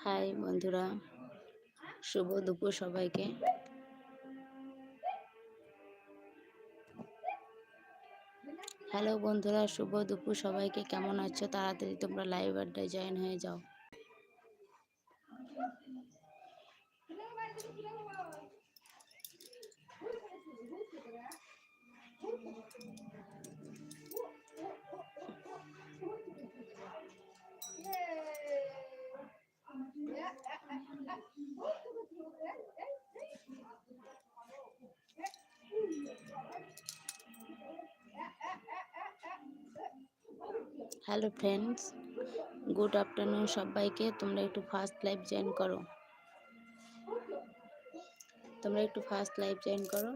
High বন্ধুরা, শুভ দুপুর সবাইকে। হ্যালো বন্ধুরা, শুভ দুপুর সবাইকে। কেমন আছো? তাড়াতাড়ি তোমরা লাইভ আড্ডায় জয়েন হয়ে যাও। হ্যালো ফ্রেন্ডস গুড আফটারনুন সবাইকে। তোমরা একটু ফার্স্ট লাইভ জয়েন করো। তোমরা একটু ফার্স্ট লাইভ জয়েন করো।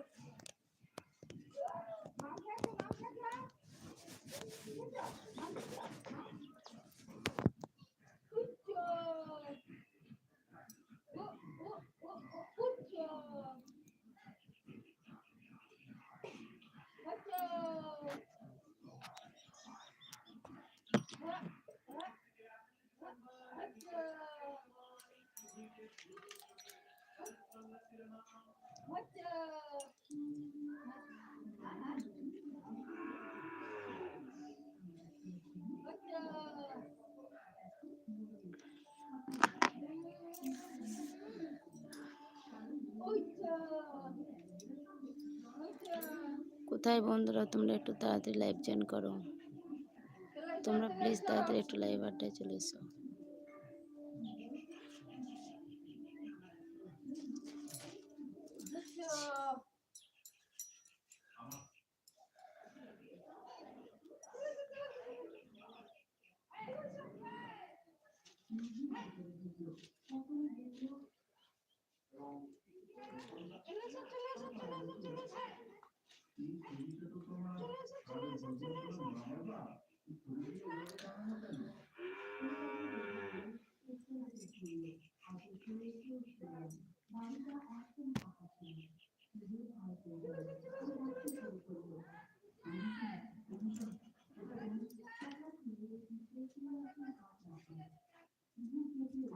কোথায় বন্ধুরা, তোমরা একটু তাড়াতাড়ি লাইভ জয়েন করো। তোমরা প্লিজ তাড়াতাড়ি একটু লাইভ আড্ডায় চলে এসো।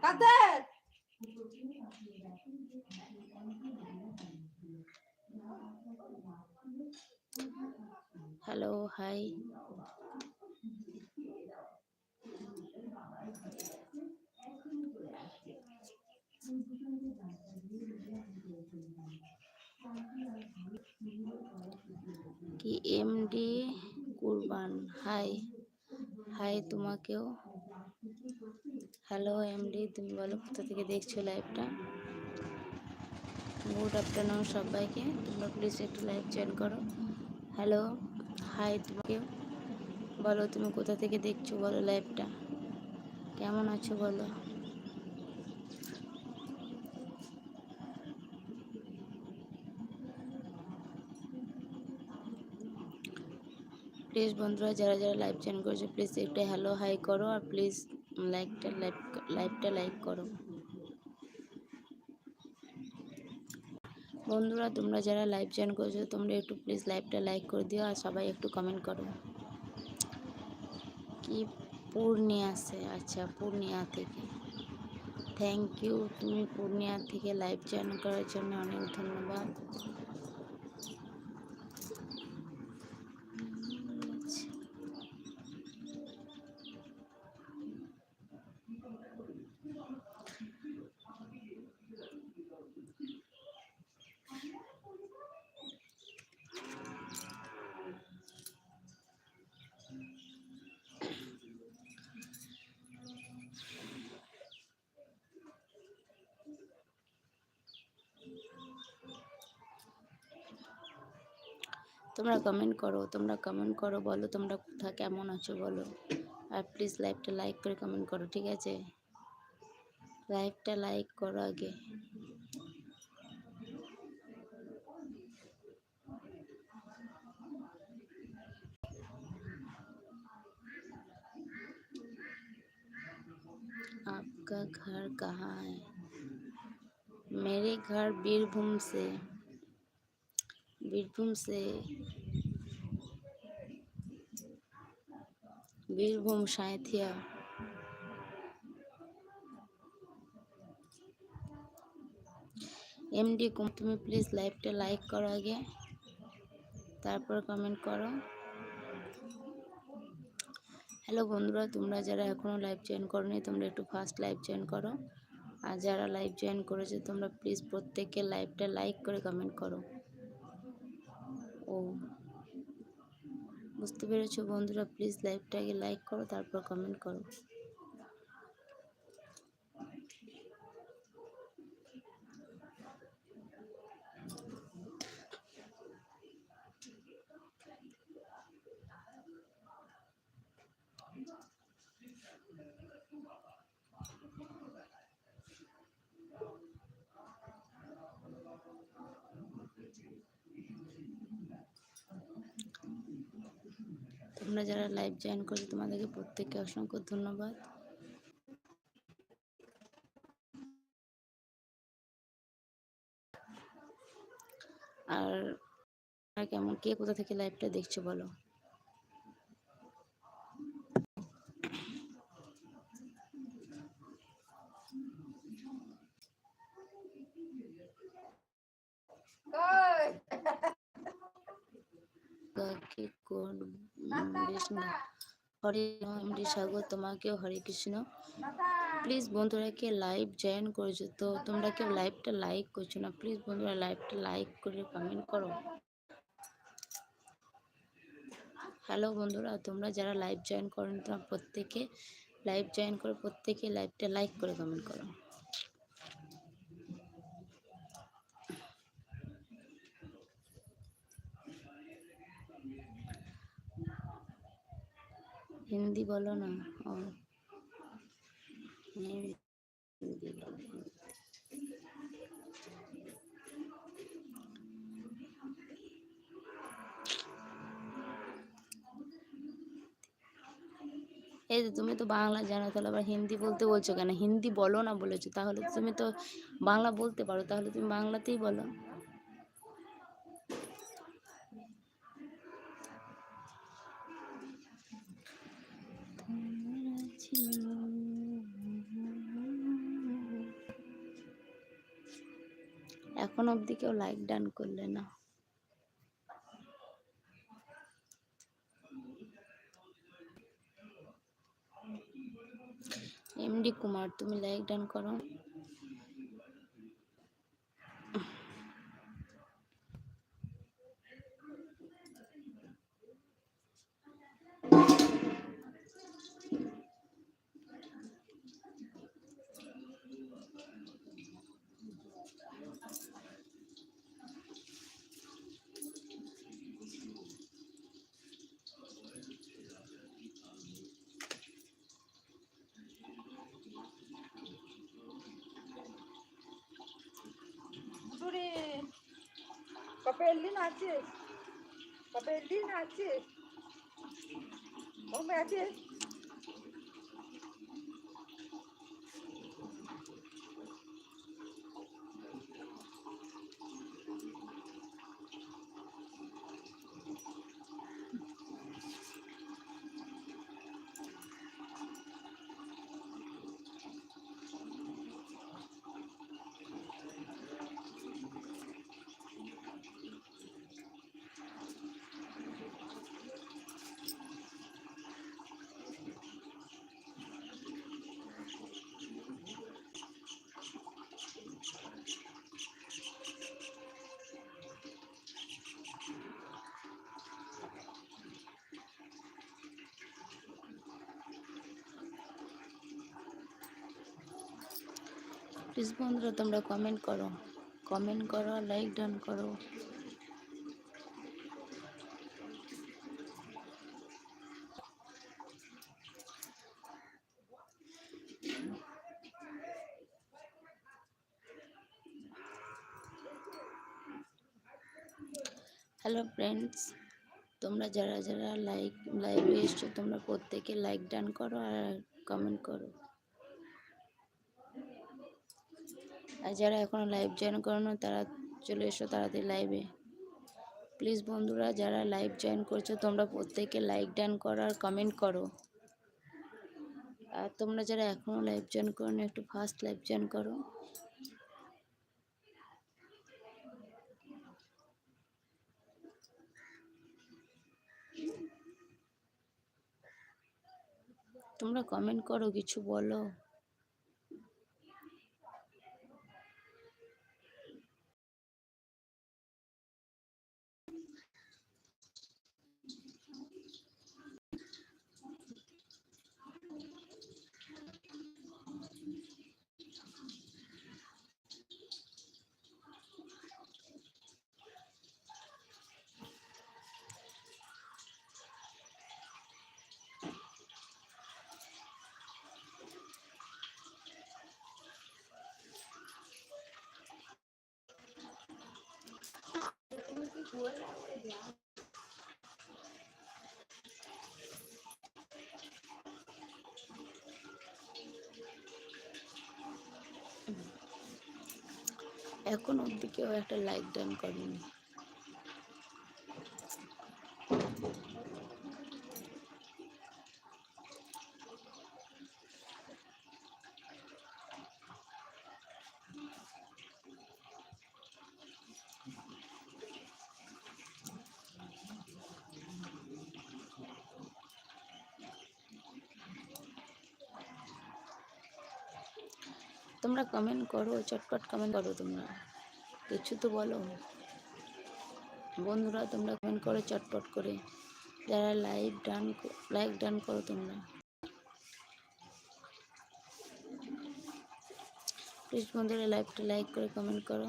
কাদের হ্যালো হাই কি এমডি কুরবান। হাই হাই তোমাকেও। হ্যালো এমডি, তুমি বলো কোথা থেকে দেখছ লাইভটা? গুড আফটারনুন সবাইকে। তোমরা প্লিজ একটু লাইভ জয়েন করো। হ্যালো, হাই তোমাকেও। বলো তুমি কোথা থেকে দেখছ বলো লাইভটা কেমন আছো বলো? প্লিজ বন্ধুরা, যারা যারা লাইভ জয়েন করেছে প্লিজ একটা হ্যালো হাই করো আর প্লিজ লাইকটা লাইভ লাইভটা লাইক করো। বন্ধুরা, তোমরা যারা লাইভ জয়েন করেছ, তোমরা একটু প্লিজ লাইভটা লাইক করে দিও আর সবাই একটু কমেন্ট করো। কি পূর্ণিয়া আছে? আচ্ছা পূর্ণিয়া থেকে। থ্যাংক ইউ তুমি পূর্ণিয়া থেকে লাইভ জয়েন করার জন্য অনেক ধন্যবাদ। তোমরা কমেন্ট করো তোমরা কমেন্ট করো বলো তোমরা কোথা কেমন আছো বলো আর প্লিজ লাইভটা লাইক করে কমেন্ট করো ঠিক আছে লাইভটা লাইক করো আগে आपका घर कहाँ है मेरे घर बीरभूम से बीरभूम से বীরভূম সাঁথিয়া এমডি কুম তুমি প্লিজ লাইভটা লাইক করো আগে তারপর কমেন্ট করো হ্যালো বন্ধুরা তোমরা যারা এখনও লাইভ জয়েন করনি তোমরা একটু ফার্স্ট লাইভ জয়েন করো আর যারা লাইভ জয়েন করেছে তোমরা প্লিজ প্রত্যেকে লাইভটা লাইক করে কমেন্ট করো ও। বুঝতে পেরেছ বন্ধুরা? প্লিজ লাইভটাকে লাইক করো তারপর কমেন্ট করো। তোমরা যারা লাইভ জয়েন করছ তোমাদেরকে প্রত্যেককে অসংখ্য ধন্যবাদ। আর কেমন কে কোথা থেকে লাইভটা দেখছ বলো? কোন হরে সাগর তোমাকেও হরে কৃষ্ণ। প্লিজ বন্ধুরা কে লাইভ জয়েন করেছ তো তোমরা কেউ লাইভটা লাইক করছ না প্লিজ বন্ধুরা লাইভটা লাইক করে কমেন্ট করো। হ্যালো বন্ধুরা তোমরা যারা লাইভ জয়েন করেন তোমরা প্রত্যেকে লাইভ জয়েন করে প্রত্যেকে লাইভটা লাইক করে কমেন্ট করো। হিন্দি বলো না, ও। হিন্দি এই যে তুমি তো বাংলা জানো, তাহলে আবার হিন্দি বলতে বলছো কেন? হিন্দি বলো না বলেছ, তাহলে তুমি তো বাংলা বলতে পারো, তাহলে তুমি বাংলাতেই বলো। এখন অবধি কেউ লাইক ডান করলে না। এমডি কুমার তুমি লাইক ডান করো। 贝利娜姐，宝贝丽娜姐，我们姐。প্লিজ বন্ধুরা, তোমরা কমেন্ট করো। কমেন্ট করো লাইক ডান করো। হ্যালো ফ্রেন্ডস তোমরা যারা যারা লাইক লাইভে এসছো, তোমরা প্রত্যেকে লাইক ডান করো আর কমেন্ট করো। আর যারা এখনও লাইভ জয়েন করানো তারা চলে এসো তাড়াতাড়ি লাইভে প্লিজ বন্ধুরা, যারা লাইভ জয়েন করছ, তোমরা প্রত্যেকে লাইক ডান করো আর কমেন্ট করো। আর তোমরা যারা এখনও লাইভ জয়েন করো একটু ফার্স্ট লাইভ জয়েন করো। তোমরা কমেন্ট করো, কিছু বলো। এখন অব্দি কেউ একটা লাইক ডান করেনি। কমেন্ট করো, চটপট কমেন্ট করো তোমরা। কিছু তো বলো। বন্ধুরা, তোমরা কমেন্ট করো চটপট করে। যারা লাইভ ডান লাইক ডান করো তোমরা। প্লিজ বন্ধুরা লাইভটা লাইক করে কমেন্ট করো।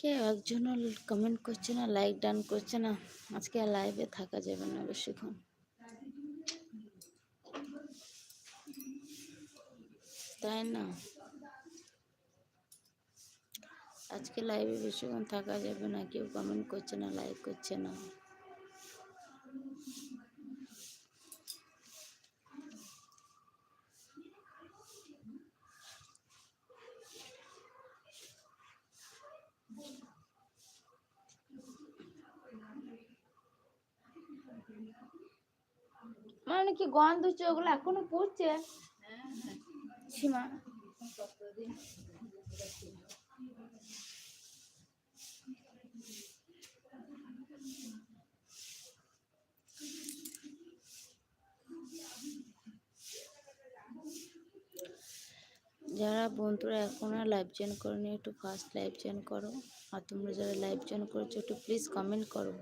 কে একজন কমেন্ট করছে না লাইক ডান করছে না। আজকে আর লাইভে থাকা যাবে না বেশিক্ষণ। তাই না? আজকে লাইভে বেশিক্ষণ থাকা যাবে না, কেউ কমেন্ট করছে না লাইক করছে না মানে কি গন্ধ হচ্ছে ওগুলো এখনও পড়ছে। সীমা। যারা বন্ধুরা এখন আর লাইভ জয়েন করোনি, একটু ফার্স্ট লাইভ জয়েন করো। আর তোমরা যারা লাইভ জয়েন করেছ, একটু প্লিজ কমেন্ট করো।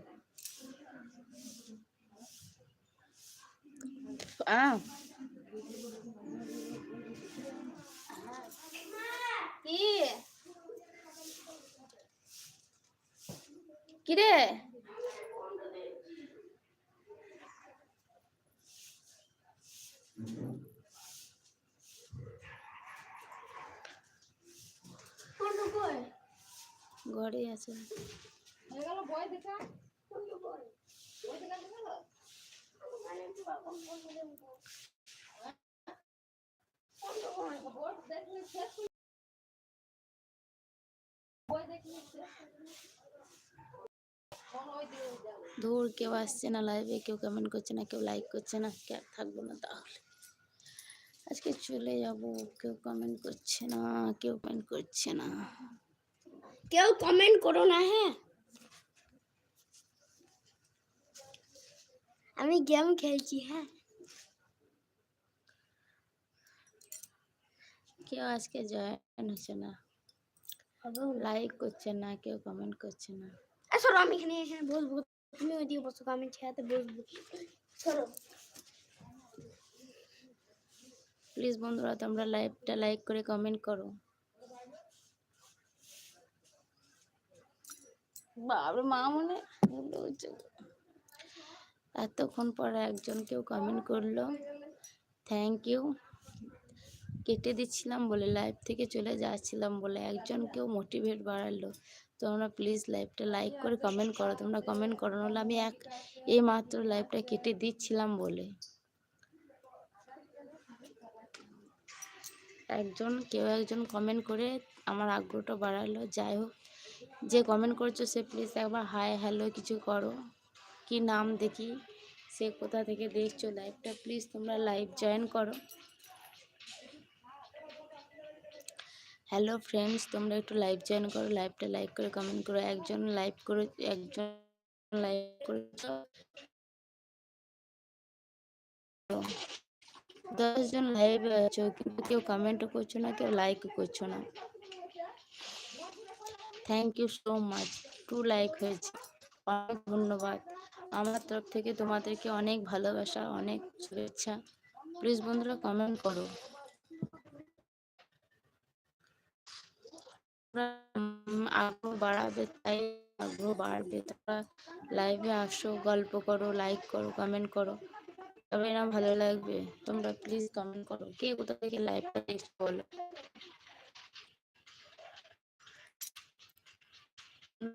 আহ কি? কিরে? ঘরে আছে। হয়ে গেল বই দেখা? বই দেখা মানে কেউ আসছে না লাইভে কেউ কমেন্ট করছে না, কেউ লাইক করছে না কেউ থাকব না তাহলে? আজকে চলে যাব, কেউ কমেন্ট করছে না, কেউ কমেন্ট করছে না। কেউ কমেন্ট করো না হ্যাঁ। আমি গেম খেলছি হ্যাঁ। কেউ আজকে জয়েন হচ্ছে না। লাইক করছে না কেউ কমেন্ট করছে না। সরো আমি এখানে এখানে বসবো। তুমি ওইদিকে বসো আমি ছেড়াতে বসবো। সরো প্লিজ বন্ধুরা তোমরা লাইভটা লাইক করে কমেন্ট করো। বাবরে মা মনে। এতক্ষণ পর একজন কেউ কমেন্ট করল। থ্যাংক ইউ কেটে দিচ্ছিলাম বলে লাইভ থেকে চলে যাচ্ছিলাম বলে একজন কেউ মোটিভেট বাড়ালো। তোমরা প্লিজ লাইভটা লাইক করে কমেন্ট করো, তোমরা কমেন্ট করো, নাহলে আমি এক, এই মাত্র লাইভটা কেটে দিচ্ছিলাম বলে। একজন, কেউ একজন কমেন্ট করে আমার আগ্রহটা বাড়ালো। যাই হোক, যে কমেন্ট করছ সে প্লিজ একবার হাই হ্যালো কিছু করো। কি নাম দেখি? সে কোথা থেকে দেখছ লাইভটা প্লিজ তোমরা লাইভ জয়েন করো। হ্যালো ফ্রেন্ডস তোমরা একটু লাইভ জয়েন করো। লাইভটা লাইক করে কমেন্ট করো। একজন লাইভ করে, একজন লাইভ করেছ দশজন লাইভে আছো, কিন্তু কেউ কমেন্টও করছ না, কেউ লাইকও করছ না। Thank you so much to like হয়েছে। অনেক ধন্যবাদ। আমার তরফ থেকে তোমাদেরকে অনেক ভালোবাসা, অনেক শুভেচ্ছা। প্লিজ বন্ধুরা কমেন্ট করো। আগ্রহ বাড়াবে, তাই আগ্রহ বাড়বে। তোমরা লাইভে আসো, গল্প করো লাইক করো কমেন্ট করো। তবে না ভালো লাগবে। তোমরা প্লিজ কমেন্ট করো। কে কোথা থেকে লাইভটা দেখছ বলো?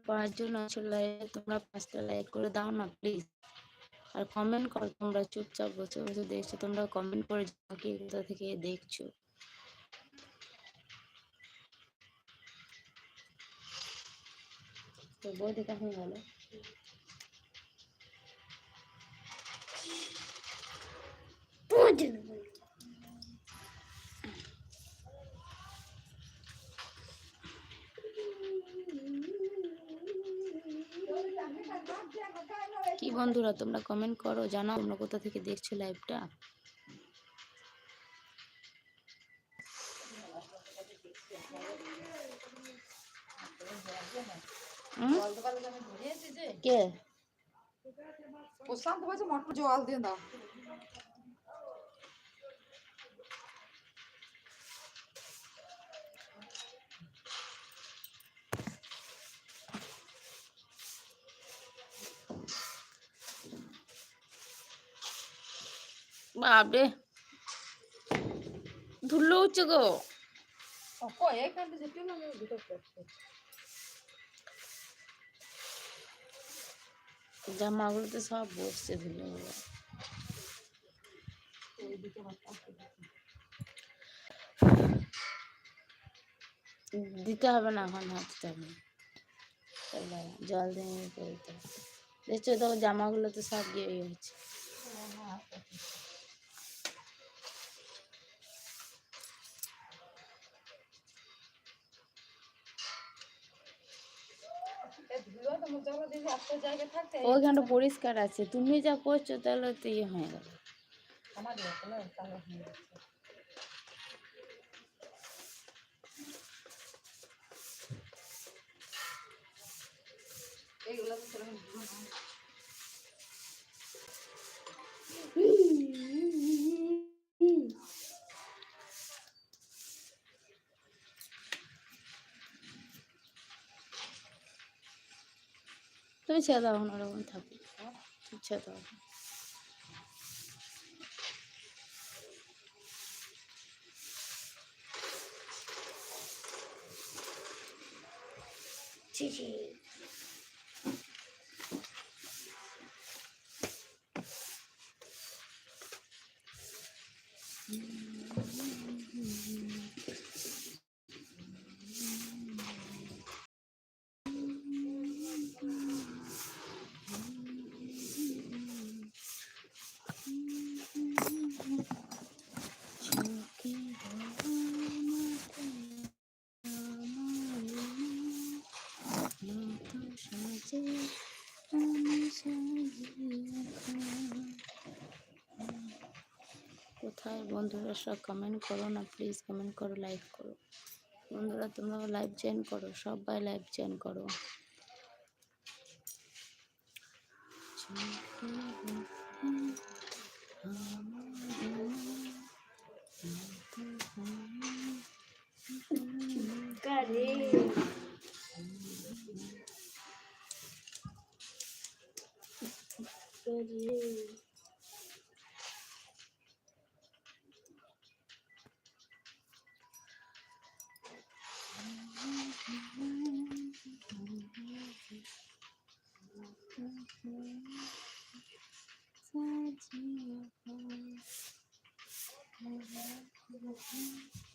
পাঁচজন আছো লাইভে তোমরা পাঁচটা লাইক করে দাও না প্লিজ আর কমেন্ট করো তোমরা, চুপচাপ বসে বসে দেখছ, তোমরা কমেন্ট করে জানাও কোথা থেকে দেখছ। তো বই দেখা হয়ে গেল। তোমার বন্ধুরা তোমরা কমেন্ট করো জানাও তোমরা কোথা থেকে দেখছ লাইভটা কে? প্রশান্ত বলছে মটর জল দিয়ে দাও। বাপরে। ধুলো উঠছে গো। জামাগুলো তো সব বসছে ধুলো দিতে হবে না এখন হাঁটতে হবে। জল দিয়ে করতে দেখছ তো জামাগুলো তো সব ইয়ে ইয়ে ওইখানটা পরিষ্কার আছে। তুমি যা করছ তাহলে তো ইয়ে হয়ে গেল। এইগুলো তো সেরকম ধুলো না। তুমি ছেড়ে দাও এখন ওরকম থাকবে ইচ্ছা তখন দাও বন্ধুরা, সব কমেন্ট করো না প্লিজ কমেন্ট করো লাইক করো। বন্ধুরা, তোমরা লাইভ জয়েন করো, সবাই লাইভ জয়েন করো।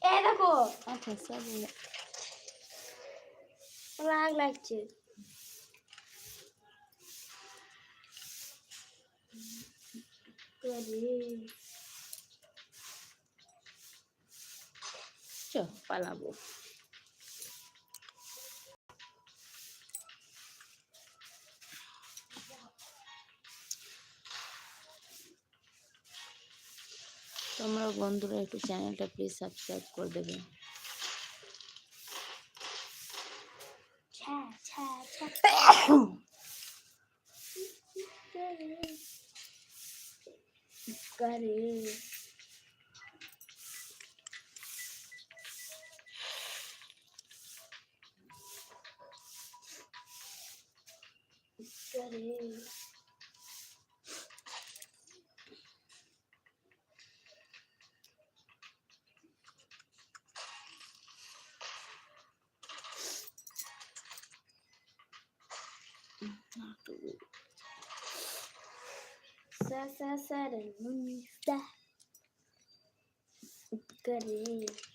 এ দেখো। আচ্ছা সব রাগ লাগছে। চ পালাবো। বন্ধুরা একটু চ্যানেলটা প্লিজ সাবস্ক্রাইব করে দেবে। ছ্যা passarinhos da Careia.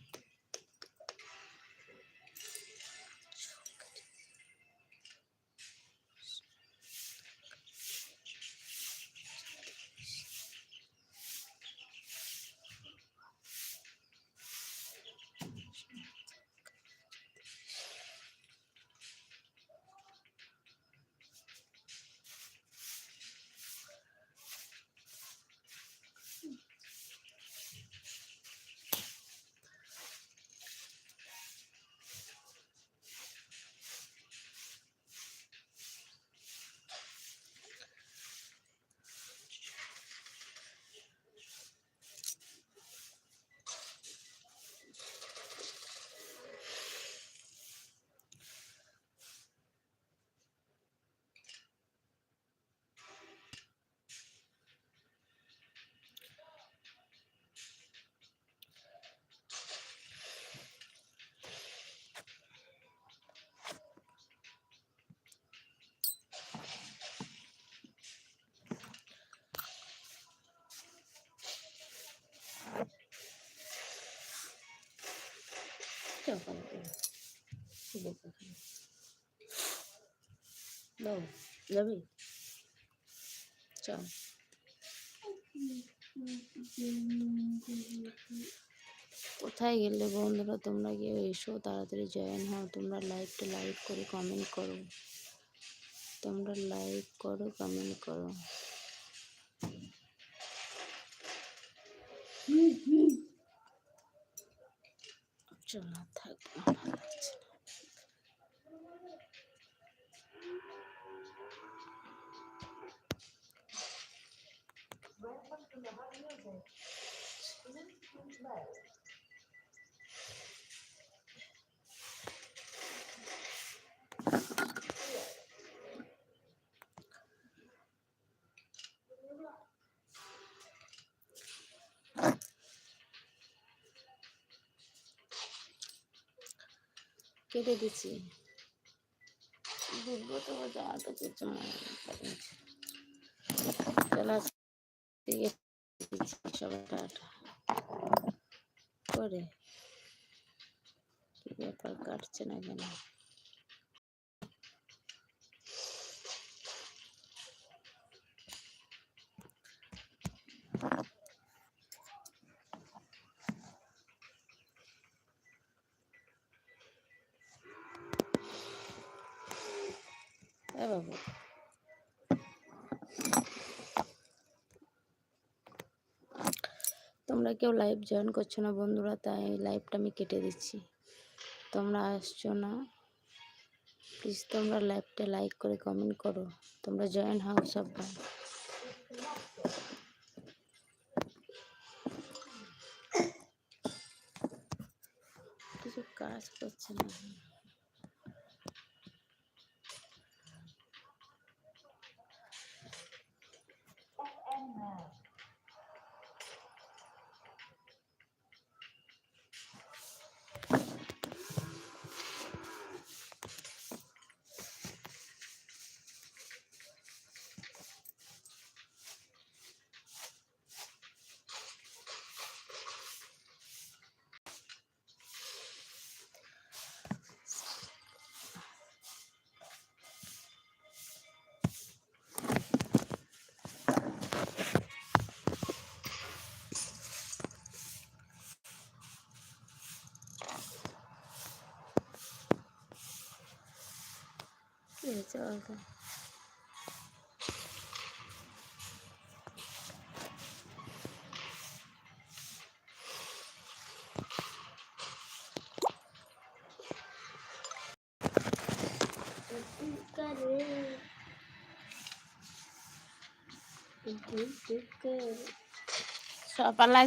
দাও, যাবি? চ কোথায় গেলে বন্ধুরা, তোমরা গিয়ে এসো, তাড়াতাড়ি জয়েন হও। তোমরা লাইভটা লাইক করে কমেন্ট করো। তোমরা লাইক করো কমেন্ট করো। চলো, থাক। কেটে দিচ্ছি বুঝব তো যা তো কিছু মনে। চলো সবাই টাটা করে কি ব্যাপার কাটছে না কেন? এ বাবু। তোমরা কেউ লাইভ জয়েন করছ না বন্ধুরা, তাই লাইভটা আমি কেটে দিচ্ছি। তোমরা আসছো না? প্লিজ তোমরা লাইভটা লাইক করে কমেন্ট করো। তোমরা জয়েন হও সবাই কিছু কাজ করছে না। কি হয়েছে বলতো সব পাল্লা